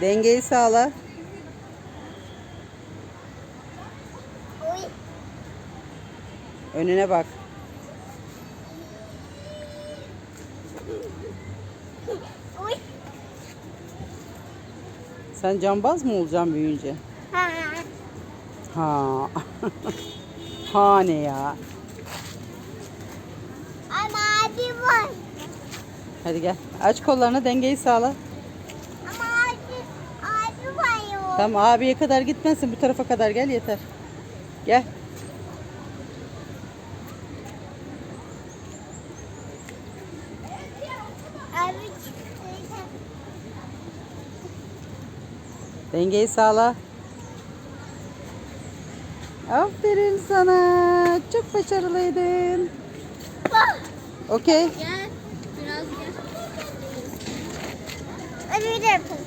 Dengeyi sağla. Önüne bak. Sen cambaz mı olacaksın büyüyünce? Ha. Ha. ha ne ya? Ama abi var. Hadi gel. Aç kollarını dengeyi sağla. Ama abi, abi var ya. Tamam abiye kadar gitmezsin. Bu tarafa kadar gel yeter. Gel. Dengeyi sağla. Aferin sana. Çok başarılıydın. Okey. Gel. Biraz gel. Hadi bir de yapalım.